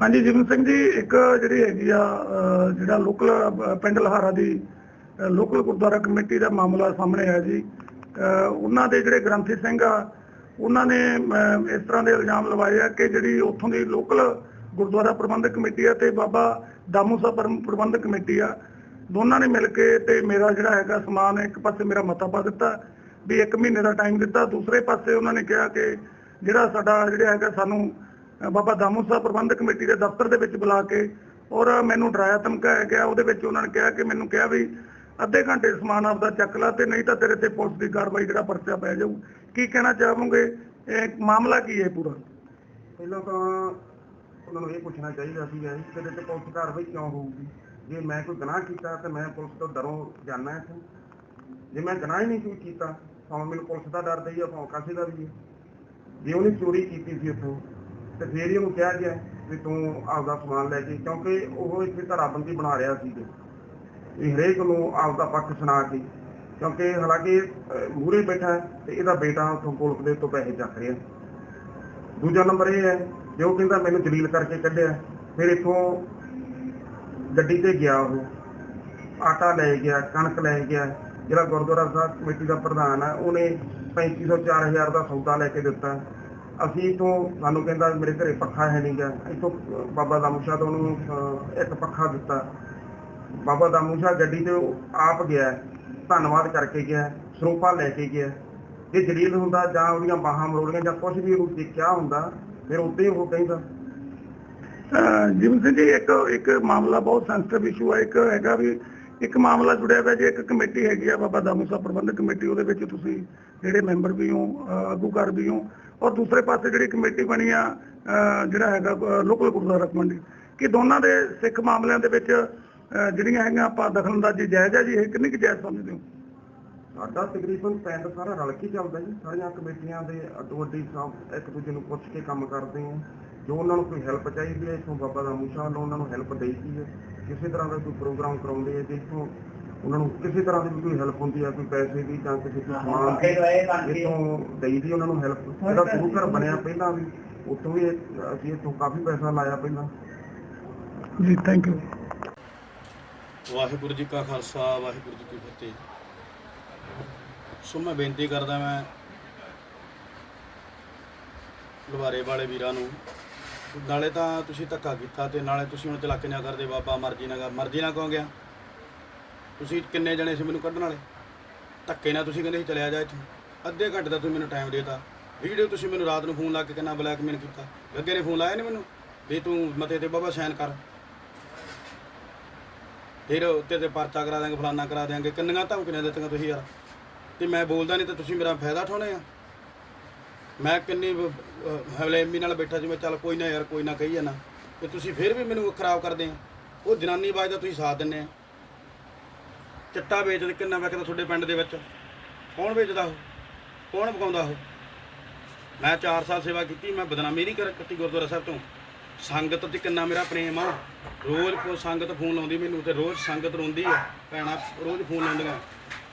ਹਾਂਜੀ ਜੀਵਨ ਸਿੰਘ ਜੀ ਇੱਕ ਜਿਹੜੀ ਹੈਗੀ ਆ ਜਿਹੜਾ ਲੋਕਲ ਪਿੰਡ ਲਹਾਰਾ ਦੀ ਲੋਕਲ ਗੁਰਦੁਆਰਾ ਕਮੇਟੀ ਦਾ ਮਾਮਲਾ ਸਾਹਮਣੇ ਆਇਆ ਜੀ। ਅਹ, ਉਹਨਾਂ ਦੇ ਜਿਹੜੇ ਗ੍ਰੰਥੀ ਸਿੰਘ ਆ ਉਹਨਾਂ ਨੇ ਅਹ, ਇਸ ਤਰ੍ਹਾਂ ਦੇ ਇਲਜ਼ਾਮ ਲਵਾਏ ਆ ਕਿ ਜਿਹੜੀ ਉੱਥੋਂ ਦੀ ਲੋਕਲ ਗੁਰਦੁਆਰਾ ਪ੍ਰਬੰਧਕ ਕਮੇਟੀ ਆ ਤੇ ਬਾਬਾ ਦਾਮੂ ਸਾਹਿਬ ਪ੍ਰਬੰ- ਪ੍ਰਬੰਧਕ ਕਮੇਟੀ ਆ। ਦੋਨਾਂ ਨੇ ਮਿਲ ਕੇ ਤੇ ਮੇਰਾ ਜਿਹੜਾ ਹੈਗਾ ਸਮਾਨ ਇੱਕ ਪਾਸੇ ਮੇਰਾ ਮਤਾ ਪਾ ਦਿੱਤਾ ਵੀ 1 ਮਹੀਨੇ ਦਾ ਟਾਈਮ ਦਿੱਤਾ। ਦੂਸਰੇ ਪਾਸੇ ਉਹਨਾਂ ਨੇ ਕਿਹਾ ਕਿ ਜਿਹੜਾ ਸਾਡਾ ਜਿਹੜਾ ਹੈਗਾ ਸਾਨੂੰ ਬਾਬਾ ਦਾਮੂ ਸਾਹਿਬ ਪ੍ਰਬੰਧਕ ਕਮੇਟੀ ਦੇ ਦਫ਼ਤਰ ਦੇ ਵਿੱਚ ਬੁਲਾ ਕੇ ਔਰ ਮੈਨੂੰ ਡਰਾਇਆ, ਧਮਕਾਇਆ ਗਿਆ। ਉਹਦੇ ਵਿੱਚ ਉਹਨਾਂ ਨੇ ਕਿਹਾ ਕਿ ਮੈਨੂੰ ਕਿਹਾ ਵੀ ਅੱਧੇ ਘੰਟੇ ਸਮਾਨ ਆਪਦਾ ਚੱਕ ਲਾ ਤੇ ਨਹੀਂ ਤਾਂ ਤੇਰੇ ਤੇ ਪੁਲਿਸ ਦੀ ਕਾਰਵਾਈ ਜਿਹੜਾ ਪਰਚਾ ਪੈ ਜਾਊ। ਕੀ ਕਹਿਣਾ ਚਾਹੋਗੇ? ਇਹ ਮਾਮਲਾ ਕੀ ਹੈ ਪੂਰਾ? ਪਹਿਲਾਂ ਤਾਂ ਉਹਨਾਂ ਨੂੰ ਇਹ ਪੁੱਛਣਾ ਚਾਹੀਦਾ ਸੀ ਕਿ ਕਿਤੇ ਤੇ ਪੁਲਿਸ ਕਾਰਵਾਈ ਕਿਉਂ ਹੋਊਗੀ? ਜੇ ਮੈਂ ਕੋਈ ਗੁਨਾਹ ਕੀਤਾ ਤਾਂ ਮੈਂ ਪੁਲਿਸ ਤੋਂ ਡਰੋਂ ਜਾਣਾ ਇੱਥੋਂ। ਜੇ ਮੈਂ ਗੁਨਾਹ ਹੀ ਨਹੀਂ ਕੋਈ ਕੀਤਾ ਤਾਂ ਮੈਨੂੰ ਪੁਲਿਸ ਦਾ ਡਰ ਦਈ ਆ ਭਾਵੇਂ ਕਾਸੇ ਦਾ ਵੀ ਜੇ ਉਹਨੇ ਚੋਰੀ ਕੀਤੀ ਸੀ ਉੱਥੋਂ ਤੇ ਫੇਰ ਹੀ ਉਹਨੂੰ ਕਿਹਾ ਗਿਆ ਵੀ ਤੂੰ ਆਪਦਾ ਸਮਾਨ ਲੈ ਕੇ, ਕਿਉਂਕਿ ਉਹ ਇੱਥੇ ਧਰਾਬੰਦੀ ਬਣਾ ਰਿਹਾ ਸੀ ਵੀ ਹਰੇਕ ਨੂੰ ਆਪਦਾ ਪੱਖ ਸੁਣਾ ਕੇ, ਕਿਉਂਕਿ ਹਾਲਾਂਕਿ ਮੂਰੇ ਬੈਠਾ ਤੇ ਇਹਦਾ ਬੇਟਾ ਉੱਥੋਂ ਪੁਲਿਸ ਦੇ ਤੋਂ ਪੈਸੇ ਚੱਕ ਰਿਹਾ। ਦੂਜਾ ਨੰਬਰ ਇਹ ਹੈ, ਜੇ ਉਹ ਕਹਿੰਦਾ ਮੈਨੂੰ ਜਲੀਲ ਕਰਕੇ ਕੱਢਿਆ, ਫਿਰ ਇੱਥੋਂ ਗੱਡੀ ਤੇ ਗਿਆ ਉਹ। ਆਟਾ ਲੈ ਗਿਆ, ਕਣਕ ਲੈ ਗਿਆ, ਜਿਹੜਾ ਗੁਰਦੁਆਰਾ ਸਾਹਿਬ ਕਮੇਟੀ ਦਾ ਪ੍ਰਧਾਨ ਹੈ, ਉਹਨੇ 3500 4000 ਦਾ ਸੌਦਾ ਲੈ ਕੇ ਦਿੱਤਾ। ਅਸੀਂ ਇਥੋਂ, ਸਾਨੂੰ ਕਹਿੰਦਾ ਮੇਰੇ ਘਰੇ ਪੱਖਾ ਹੈ ਨਹੀਂਗਾ ਇਥੋਂ ਬਾਬਾ ਦਾਮੂਸ਼ਾ ਤੋਂ ਉਹਨੂੰ ਇੱਕ ਪੱਖਾ ਦਿੱਤਾ। ਬਾਬਾ ਦਾਮੂਸ਼ਾ ਗੱਡੀ ਤੇ ਆਪ ਗਿਆ, ਧੰਨਵਾਦ ਕਰਕੇ ਗਿਆ, ਸਰੂਪਾ ਲੈ ਕੇ ਗਿਆ। ਜੇ ਜਲੀਲ ਹੁੰਦਾ ਜਾਂ ਉਹਦੀਆਂ ਬਾਹਾਂ ਮਰੋੜੀਆਂ ਜਾਂ ਕੁਝ ਵੀ ਉਹਨੂੰ ਦੇਖਿਆ ਹੁੰਦਾ, ਫਿਰ ਉੱਤੇ ਉਹ ਕਹਿੰਦਾ। ਅਹ ਜੀ ਇੱਕ ਇੱਕ ਮਾਮਲਾ ਬਹੁਤ ਸੈਂਸਿਟਿਵ ਇਸ਼ੂ ਹੈ ਇੱਕ ਹੈਗਾ ਵੀ ਇੱਕ ਮਾਮਲਾ ਜੁੜਿਆ ਹੋਇਆ ਜੀ, ਇੱਕ ਕਮੇਟੀ ਹੈਗੀ ਆ ਬਾਬਾ ਦਾਮੂ ਸਾਹਿਬ ਪ੍ਰਬੰਧਕ ਕਮੇਟੀ, ਉਹਦੇ ਵਿੱਚ ਤੁਸੀਂ ਜਿਹੜੇ ਮੈਂਬਰ ਵੀ ਹੋ, ਅਹ ਵੀ ਹੋ, ਔਰ ਦੂਸਰੇ ਪਾਸੇ ਜਿਹੜੀ ਕਮੇਟੀ ਬਣੀ ਆ ਜਿਹੜਾ ਹੈਗਾ ਲੋਕਲ ਗੁਰਦੁਆਰਾ ਕਮੇਟੀ, ਕਿ ਦੋਨਾਂ ਦੇ ਸਿੱਖ ਮਾਮਲਿਆਂ ਦੇ ਵਿੱਚ ਜਿਹੜੀਆਂ ਹੈਗੀਆਂ ਆਪਾਂ ਦਖਲਅੰਦਾਜ਼ੀ ਜਾਇਜ਼ ਆ ਜੀ, ਇਹ ਕਿੰਨੀ ਕੁ ਜਾਇਜ਼ ਸਮਝਦੇ ਹੋ? ਸਾਡਾ ਤਕਰੀਬਨ ਪਿੰਡ ਸਾਰਾ ਰਲ ਕੇ ਚੱਲਦਾ ਜੀ, ਸਾਰੀਆਂ ਕਮੇਟੀਆਂ ਦੇ ਅੱਡੋ ਅੱਡੀ ਇੱਕ ਦੂਜੇ ਨੂੰ ਪੁੱਛ ਕੇ ਕੰਮ ਕਰਦੇ ਆ, ਜੋ ਉਹਨਾਂ ਨੂੰ ਕੋਈ ਹੈਲਪ ਚਾਹੀਦੀ ਹੈ ਇਥੋਂ ਬਾਬਾ ਦਾ ਮੂਸ਼ਾ ਵੱਲੋਂ ਉਹਨਾਂ ਨੂੰ ਹੈਲਪ ਦੇਈਦੀ ਹੈ ਕਿਸੇ ਤਰ੍ਹਾਂ ਦਾ ਕੋਈ ਪ੍ਰੋਗਰਾਮ ਕਰਾਉਂਦੇ ਆ ਜਿੱਥੋਂ ਉਹਨਾਂ ਨੂੰ ਕਿਸੇ ਤਰ੍ਹਾਂ ਦੀ ਕੋਈ ਹੈਲਪ ਹੁੰਦੀ ਹੈ ਕੋਈ ਪੈਸੇ ਦੀ ਜਾਂ ਕਿਸੇ ਸਮਾਨ ਦੀ ਇਥੋਂ ਦੇਈਦੀ ਉਹਨਾਂ ਨੂੰ ਹੈਲਪ ਜਿਹੜਾ ਗੁਰੂ ਘਰ ਬਣਿਆ ਪਹਿਲਾਂ ਵੀ ਉੱਥੋਂ ਵੀ ਇਹ- ਅਸੀਂ ਇੱਥੋਂ ਕਾਫੀ ਪੈਸਾ ਲਾਇਆ ਪਹਿਲਾਂ। ਜੀ ਥੈਂਕ ਯੂ ਵਾਹਿਗੁਰੂ ਜੀ ਕਾ ਖਾਲਸਾ ਵਾਹਿਗੁਰੂ ਜੀ ਕੀ ਫਤਿਹ। ਸੋ ਮੈਂ ਬੇਨਤੀ ਕਰਦਾ ਮੈਂ ਲਵਾਰੇ ਵਾਲੇ ਵੀਰਾਂ ਨੂੰ ਨਾਲੇ ਤਾਂ ਤੁਸੀਂ ਧੱਕਾ ਕੀਤਾ ਤੇ ਨਾਲੇ ਤੁਸੀਂ ਹੁਣ ਚਲਾਕ ਨਾ ਕਰਦੇ ਬਾਬਾ ਮਰਜ਼ੀ ਨਾ ਕਰ ਮਰਜ਼ੀ ਨਾ ਕਹੋ ਗਿਆ? ਤੁਸੀਂ ਕਿੰਨੇ ਜਣੇ ਸੀ ਮੈਨੂੰ ਕੱਢਣ ਵਾਲੇ? ਧੱਕੇ ਨਾਲ ਤੁਸੀਂ ਕਹਿੰਦੇ ਸੀ ਚਲਿਆ ਜਾ ਇੱਥੋਂ। ਅੱਧੇ ਘੰਟੇ ਦਾ ਤੁਸੀਂ ਮੈਨੂੰ ਟਾਈਮ ਦੇਤਾ। ਵੀਡੀਓ ਤੁਸੀਂ ਮੈਨੂੰ ਰਾਤ ਨੂੰ ਫੋਨ ਲਾ ਕੇ ਕਿੰਨਾ ਬਲੈਕਮੇਲ ਕੀਤਾ। ਗੱਗੇ ਨੇ ਫੋਨ ਲਾਇਆ ਨਹੀਂ ਮੈਨੂੰ? ਵੀ ਤੂੰ ਮਤੇ ਤੇ ਬਾਬਾ ਸਾਈਨ ਕਰ। ਫਿਰ ਉੱਤੇ ਤੇ ਪਰਚਾ ਕਰਾ ਦਿਆਂਗੇ, ਫਲਾਨਾ ਕਰਾ ਦਿਆਂਗੇ। ਕਿੰਨੀਆਂ ਧਮਕੀਆਂ ਦਿੱਤੀਆਂ ਤੁਸੀਂ ਯਾਰ? ਤੇ ਮੈਂ ਬੋਲਦਾ ਨਹੀਂ ਤਾਂ ਤੁਸੀਂ ਮੇਰਾ ਫਾਇਦਾ ਉਠਾਉਣੇ ਆ। ਮੈਂ ਕਿੰਨੀ ਹਵਲੇਮੀ ਨਾਲ ਬੈਠਾ ਸੀ, ਮੈਂ ਚੱਲ ਕੋਈ ਨਾ ਯਾਰ, ਕੋਈ ਨਾ ਕਹੀ ਜਾਣਾ ਤੇ ਤੁਸੀਂ ਫਿਰ ਵੀ ਮੈਨੂੰ ਖਰਾਬ ਕਰਦੇ ਆ। ਉਹ ਜਨਾਨੀ ਬਾਜ ਦਾ ਤੁਸੀਂ ਸਾਥ ਦਿੰਦੇ ਆ। ਚਿੱਟਾ ਵੇਚਦੇ, ਕਿੰਨਾ ਵਿਕਦਾ ਤੁਹਾਡੇ ਪਿੰਡ ਦੇ ਵਿੱਚ? ਕੌਣ ਵੇਚਦਾ ਉਹ? ਕੌਣ ਪਕਾਉਂਦਾ ਉਹ? ਮੈਂ 4 ਸਾਲ ਸੇਵਾ ਕੀਤੀ, ਮੈਂ ਬਦਨਾਮੀ ਨਹੀਂ ਕਰ, ਕੀਤੀ ਗੁਰਦੁਆਰਾ ਸਾਹਿਬ ਤੋਂ। ਸੰਗਤ ਤੇ ਕਿੰਨਾ ਮੇਰਾ ਪ੍ਰੇਮ ਆ। ਰੋਜ਼ ਕੋ ਸੰਗਤ ਫੋਨ ਲਾਉਂਦੀ ਮੈਨੂੰ, ਤੇ ਰੋਜ਼ ਸੰਗਤ ਰੋਂਦੀ ਆ। ਭੈਣਾ ਰੋਜ਼ ਫੋਨ ਲਾਉਂਦੀਆਂ।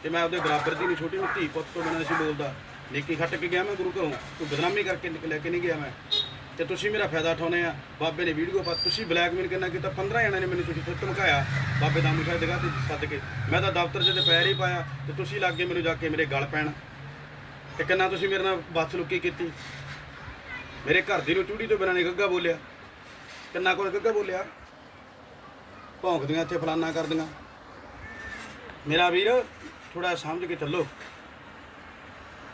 ਤੇ ਮੈਂ ਉਹਦੇ ਬਰਾਬਰ ਦੀ ਨਹੀਂ ਛੋਟੀ ਨੂੰ ਧੀ ਪੁੱਤ ਤੋਂ ਬਿਨਾਂ ਨਹੀਂ ਬੋਲਦਾ। ਨੇਕੀ ਖੱਟ ਕੇ ਗਿਆ ਮੈਂ ਗੁਰੂ ਘਰੋਂ। ਕੋਈ ਬਦਨਾਮੀ ਕਰਕੇ ਲੈ ਕੇ ਨਹੀਂ ਗਿਆ ਮੈਂ। ਤੇ ਤੁਸੀਂ ਮੇਰਾ ਫਾਇਦਾ ਉਠਾਉਨੇ ਆ। ਬਾਬੇ ਨੇ ਵੀਡੀਓ ਪਾ ਤੁਸੀਂ ਬਲੈਕਮੇਲ ਕਿੰਨਾ ਕੀਤਾ? 15 ਜਣਿਆਂ ਨੇ ਮੈਨੂੰ ਤੁਸੀਂ ਫਿਰ ਧਮਕਾਇਆ। ਬਾਬੇ ਦਾ ਮੁਖਾ ਜਗ੍ਹਾ ਤੇ ਸੱਦ ਕੇ। ਮੈਂ ਤਾਂ ਦਫ਼ਤਰ 'ਚ ਤੇ ਪੈਰ ਹੀ ਪਾਇਆ। ਤੇ ਤੁਸੀਂ ਗਏ ਮੈਨੂੰ ਜਾ ਕੇ ਮੇਰੇ ਗਲ ਪੈਣ। ਤੇ ਕਿੰਨਾ ਤੁਸੀਂ ਮੇਰੇ ਨਾਲ ਬਦਸਲੂਕੀ ਕੀਤੀ? ਮੇਰੇ ਘਰ ਦੀ ਨੂੰ ਚੂੜੀ ਤੋਂ ਬਿਨਾਂ ਨੇ ਗੱਗਾ ਬੋਲਿਆ। ਕਿੰਨਾ ਕੁਝ ਗੱਗਾ ਬੋਲਿਆ? ਭੌਂਕਦੀਆਂ ਇੱਥੇ, ਫਲਾਨਾ ਕਰਦੀਆਂ। ਮੇਰਾ ਵੀਰ ਥੋੜਾ ਸਮਝ ਕੇ ਚੱਲੋ।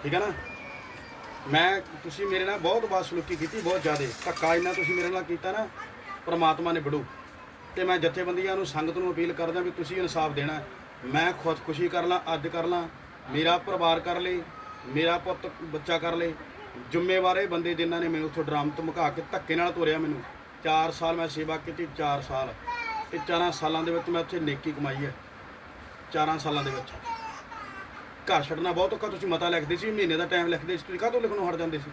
ਠੀਕ ਹੈ ਨਾ? ਮੈਂ, ਤੁਸੀਂ ਮੇਰੇ ਨਾਲ ਬਹੁਤ ਬਦਸਲੂਕੀ ਕੀਤੀ, ਬਹੁਤ ਜ਼ਿਆਦਾ। ਧੱਕਾ ਇੰਨਾ ਤੁਸੀਂ ਮੇਰੇ ਨਾਲ ਕੀਤਾ ਨਾ, ਪ੍ਰਮਾਤਮਾ ਨੇ ਬੜੂ। ਤੇ ਮੈਂ ਜਥੇਬੰਦੀਆਂ ਨੂੰ, ਸੰਗਤ ਨੂੰ ਅਪੀਲ ਕਰਦਾ ਵੀ ਤੁਸੀਂ ਇਨਸਾਫ ਦੇਣਾ। ਮੈਂ ਖੁਦਕੁਸ਼ੀ ਕਰ ਲਾਂ, ਅੱਜ ਕਰ ਲਾਂ। ਮੇਰਾ ਪਰਿਵਾਰ ਕਰ ਲੇ, ਮੇਰਾ ਪੁੱਤ, ਬੱਚਾ ਕਰ ਲੇ। ਜ਼ਿੰਮੇਵਾਰ ਬੰਦੇ ਜਿਨ੍ਹਾਂ ਨੇ ਮੈਨੂੰ ਉੱਥੋਂ ਡਰਾਮ ਧਮਕਾ ਕੇ ਧੱਕੇ ਨਾਲ ਤੋਰਿਆ ਮੈਨੂੰ। 4 ਸਾਲ ਮੈਂ ਸੇਵਾ ਕੀਤੀ 4 ਸਾਲ। ਤੇ 4 ਸਾਲਾਂ ਦੇ ਵਿੱਚ ਮੈਂ ਉੱਥੇ ਨੇਕੀ ਕਮਾਈ ਹੈ। 4 ਸਾਲਾਂ ਦੇ ਵਿੱਚ। ਘਰ ਛੱਡਣਾ ਬਹੁਤ ਔਖਾ, ਤੁਸੀਂ ਮਤਾ ਲਿਖਦੇ ਸੀ, ਮਹੀਨੇ ਦਾ ਟਾਈਮ ਲਿਖਦੇ ਸੀ, ਤੁਸੀਂ ਕਾਹਤੋਂ ਲਿਖਣੋਂ ਹਟ ਜਾਂਦੇ ਸੀ?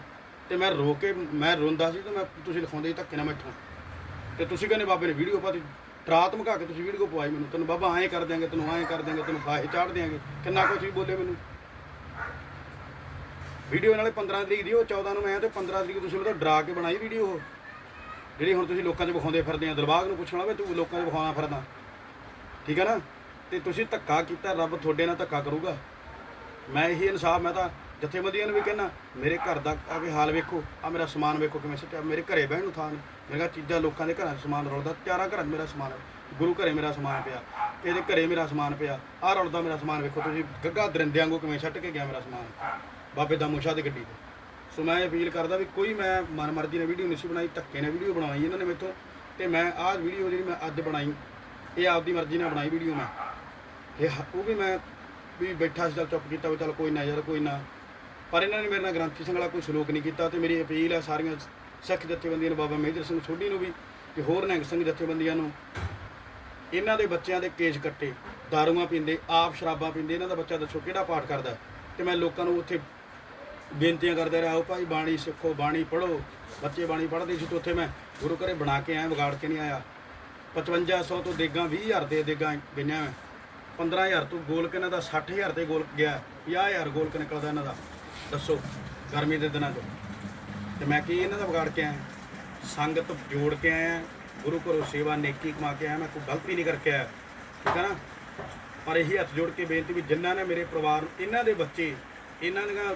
ਤੇ ਮੈਂ ਰੋ ਕੇ, ਮੈਂ ਰੋਂਦਾ ਸੀ ਤੇ ਮੈਂ, ਤੁਸੀਂ ਲਿਖਾਉਂਦੇ ਸੀ, ਧੱਕੇ ਨਾਲ ਮੈਥੋਂ ਤੇ ਤੁਸੀਂ ਕਹਿੰਦੇ ਬਾਬੇ ਨੇ ਵੀਡੀਓ ਪਾਤੀ ਰਾਤ ਧਮਕਾ ਕੇ ਤੁਸੀਂ ਵੀਡੀਓ ਪਵਾਈ ਮੈਨੂੰ। ਤੈਨੂੰ ਬਾਬਾ ਐਂ ਕਰ ਦਿਆਂਗੇ, ਤੈਨੂੰ ਐਂ ਕਰ ਦਿਆਂਗੇ, ਤੈਨੂੰ ਫਾਹੇ ਚਾੜ ਦਿਆਂਗੇ। ਕਿੰਨਾ ਕੁਝ ਵੀ ਬੋਲੇ ਮੈਨੂੰ। ਵੀਡੀਓ ਨਾਲੇ 15 ਤਰੀਕ ਦੀ, ਉਹ 14 ਨੂੰ ਮੈਂ ਤੇ 15 ਤਰੀਕ ਤੁਸੀਂ ਮੈਨੂੰ ਡਰਾ ਕੇ ਬਣਾਈ ਵੀਡੀਓ ਉਹ। ਜਿਹੜੀ ਹੁਣ ਤੁਸੀਂ ਲੋਕਾਂ 'ਚ ਵਿਖਾਉਂਦੇ ਫਿਰਦੇ ਆ ਦਿਲਬਾਗ ਨੂੰ ਪੁੱਛਣਾ ਵੀ ਤੂੰ ਲੋਕਾਂ 'ਚ ਵਿਖਾਉਣਾ ਫਿਰਦਾ। ਠੀਕ ਹੈ ਨਾ? ਤੇ ਤੁਸੀਂ ਧੱਕਾ ਕੀਤਾ, ਰੱਬ ਤੁਹਾਡੇ ਨਾਲ ਧੱਕਾ ਕਰੂਗਾ। ਮੈਂ ਇਹੀ ਇਨਸਾਫ, ਮੈਂ ਤਾਂ ਜਥੇਬੰਦੀਆਂ ਨੂੰ ਵੀ ਕਹਿਣਾ ਮੇਰੇ ਘਰ ਦਾ ਆ ਕੇ ਹਾਲ ਵੇਖੋ, ਆ ਮੇਰਾ ਸਮਾਨ ਵੇਖੋ ਕਿਵੇਂ ਸਿੱਟਿਆ, ਮੇਰੇ ਘਰੇ ਬਹਿਣ ਨੂੰ ਥਾਂ ਨਹੀਂ। ਮੇਰੇ ਚੀਜ਼ਾਂ ਲੋਕਾਂ ਦੇ ਘਰਾਂ 'ਚ ਸਮਾਨ ਰੁਲਦਾ ਚਾਰਾਂ ਘਰਾਂ 'ਚ ਮੇਰਾ ਸਮਾਨ ਗੁਰੂ ਘਰੇ ਮੇਰਾ ਸਮਾਨ ਪਿਆ, ਇਹਦੇ ਘਰੇ ਮੇਰਾ ਸਮਾਨ ਪਿਆ ਆਹ ਰੁਲਦਾ ਮੇਰਾ ਸਮਾਨ ਵੇਖੋ, ਤੁਸੀਂ ਗੱਗਾ ਦਰਿੰਦਿਆਂ ਵਾਂਗੂ ਕਿਵੇਂ ਛੱਟ ਕੇ ਗਿਆ ਮੇਰਾ ਸਮਾਨ। ਬਾਬੇ ਦਾ ਮੁਸ਼ਾ ਦੀ ਗੱਡੀ ਤੇ। ਸੋ ਮੈਂ ਅਪੀਲ ਕਰਦਾ ਵੀ ਕੋਈ ਮੈਂ ਮਨਮਰਜ਼ੀ ਨਾਲ ਵੀਡੀਓ ਨਹੀਂ ਸੀ ਬਣਾਈ, ਧੱਕੇ ਨਾਲ ਵੀਡੀਓ ਬਣਾਈ ਇਹਨਾਂ ਨੇ ਮੇਥੋਂ, ਤੇ ਮੈਂ ਆਹ ਵੀਡੀਓ ਜਿਹੜੀ ਮੈਂ ਅੱਜ ਬਣਾਈ, ਇਹ ਆਪਦੀ ਮਰਜ਼ੀ ਨਾਲ ਬਣਾਈ ਵੀਡੀਓ ਮੈਂ। ਇਹ ਉਹ ਵੀ ਮੈਂ ਵੀ ਬੈਠਾ ਸੀ, ਚੱਲ ਚੁੱਪ ਕੀਤਾ ਵੀ ਚੱਲ ਕੋਈ ਨਾ ਯਾਰ, ਕੋਈ ਨਾ। ਪਰ ਇਹਨਾਂ ਨੇ ਮੇਰੇ ਨਾਲ ਗ੍ਰੰਥੀ ਸਿੰਘ ਵਾਲਾ ਕੋਈ ਸਲੂਕ ਨਹੀਂ ਕੀਤਾ ਤੇ ਮੇਰੀ ਅਪੀਲ ਹੈ ਸਾਰੀਆਂ ਸਿੱਖ ਜਥੇਬੰਦੀਆਂ ਨੂੰ, ਬਾਬਾ ਮਹਿੰਦਰ ਸਿੰਘ ਸੋਢੀ ਨੂੰ ਵੀ ਤੇ ਹੋਰ ਨਿਹੰਗ ਸਿੰਘ ਜਥੇਬੰਦੀਆਂ ਨੂੰ, ਇਹਨਾਂ ਦੇ ਬੱਚਿਆਂ ਦੇ ਕੇਸ ਕੱਟੇ, ਦਾਰੂਆਂ ਪੀਂਦੇ, ਆਪ ਸ਼ਰਾਬਾਂ ਪੀਂਦੇ, ਇਹਨਾਂ ਦਾ ਬੱਚਾ ਦੱਸੋ ਕਿਹੜਾ ਪਾਠ ਕਰਦਾ? ਤੇ ਮੈਂ ਲੋਕਾਂ ਨੂੰ ਉੱਥੇ ਬੇਨਤੀਆਂ ਕਰਦੇ ਰਿਹਾ, ਆਓ ਭਾਈ ਬਾਣੀ ਸਿੱਖੋ, ਬਾਣੀ ਪੜ੍ਹੋ, ਬੱਚੇ ਬਾਣੀ ਪੜ੍ਹਦੇ ਸੀ ਤੇ ਉੱਥੇ ਮੈਂ ਗੁਰੂ ਘਰੇ ਬਣਾ ਕੇ ਆਇਆ, ਵਿਗਾੜ ਕੇ ਨਹੀਂ ਆਇਆ। 5500 ਤੋਂ ਦੇਗਾਂ 20000 ਦੇ ਦੇਗਾਂ ਗਈਆਂ ਮੈਂ। 15000 ਤੋਂ ਗੋਲਕ ਇਹਨਾਂ ਦਾ 60000 ਤੇ ਗੋਲਕ ਗਿਆ 50000 ਗੋਲਕ ਨਿਕਲਦਾ ਇਹਨਾਂ ਦਾ। ਦੱਸੋ, ਗਰਮੀ ਦੇ ਦਿਨਾਂ 'ਚ ਤੇ ਮੈਂ ਕੀ ਇਹਨਾਂ ਦਾ ਵਿਗਾੜ ਕੇ ਆਇਆ? ਸੰਗਤ ਜੋੜ ਕੇ ਆਇਆ, ਗੁਰੂ ਘਰੋਂ ਸੇਵਾ ਨੇਕੀ ਕਮਾ ਕੇ ਆਇਆ, ਮੈਂ ਕੋਈ ਗਲਤੀ ਨਹੀਂ ਕਰਕੇ ਆਇਆ, ਠੀਕ ਹੈ ਨਾ? ਪਰ ਇਹੀ ਹੱਥ ਜੋੜ ਕੇ ਬੇਨਤੀ ਵੀ ਜਿਨ੍ਹਾਂ ਨੇ ਮੇਰੇ ਪਰਿਵਾਰ ਇਹਨਾਂ ਦੇ ਬੱਚੇ, ਇਹਨਾਂ ਦੀਆਂ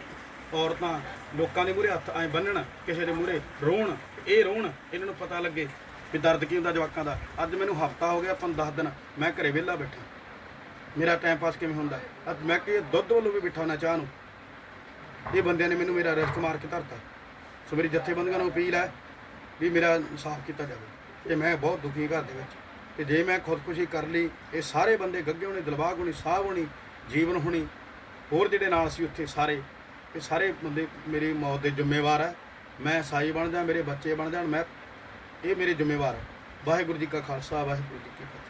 ਔਰਤਾਂ, ਲੋਕਾਂ ਦੇ ਮੂਹਰੇ ਹੱਥ ਐ ਬੰਨਣ, ਕਿਸੇ ਦੇ ਮੂਹਰੇ ਰੋਣ, ਇਹ ਰੋਣ, ਇਹਨਾਂ ਨੂੰ ਪਤਾ ਲੱਗੇ ਵੀ ਦਰਦ ਕੀ ਹੁੰਦਾ ਜਵਾਕਾਂ ਦਾ। ਅੱਜ ਮੈਨੂੰ ਹਫਤਾ ਹੋ ਗਿਆ, ਆਪਾਂ 10 ਦਿਨ, ਮੈਂ ਘਰੇ ਵਿਹਲਾ ਬੈਠਾ। ਮੇਰਾ ਟਾਈਮ ਪਾਸ ਕਿਵੇਂ ਹੁੰਦਾ? ਅੱਜ ਮੈਂ ਕਿ ਦੁੱਧ ਵੱਲੋਂ ਵੀ ਬਿਠਾ ਹੋਣਾ ਚਾਹ ਨੂੰ। ਇਹ ਬੰਦਿਆਂ ਨੇ ਮੈਨੂੰ ਮੇਰਾ ਰਿਸਕ ਮਾਰ ਕੇ ਧਰਤਾ। ਸੋ ਮੇਰੀ ਜਥੇਬੰਦੀਆਂ ਨੂੰ ਅਪੀਲ ਹੈ ਵੀ ਮੇਰਾ ਇਨਸਾਫ ਕੀਤਾ ਜਾਵੇ। ਇਹ ਮੈਂ ਬਹੁਤ ਦੁਖੀ ਹਾਂ ਘਰ ਦੇ ਵਿੱਚ। ਤੇ ਜੇ ਮੈਂ ਖੁਦਕੁਸ਼ੀ ਕਰ ਲਈ, ਇਹ ਸਾਰੇ ਬੰਦੇ ਗੱਗੇ ਹੋਣੇ, ਦਿਲਬਾਗ ਹੋਣੀ ਸਾਹਬ ਹੋਣੀ, ਜੀਵਨ ਹੋਣੀ, ਹੋਰ ਜਿਹੜੇ ਨਾਲ ਸੀ ਉੱਥੇ ਸਾਰੇ, ਇਹ ਸਾਰੇ ਬੰਦੇ ਮੇਰੀ ਮੌਤ ਦੇ ਜ਼ਿੰਮੇਵਾਰ ਹੈ ਮੈਂ ਸਾਈ ਬਣ ਜਾ ਮੇਰੇ ਬੱਚੇ ਬਣ ਜਾਣ ਮੈਂ ਇਹ ਮੇਰੇ ਜ਼ਿੰਮੇਵਾਰ ਹੈ ਵਾਹਿਗੁਰੂ ਜੀ ਕਾ ਖਾਲਸਾ, ਵਾਹਿਗੁਰੂ ਜੀ ਕੀ ਫਤਿਹ।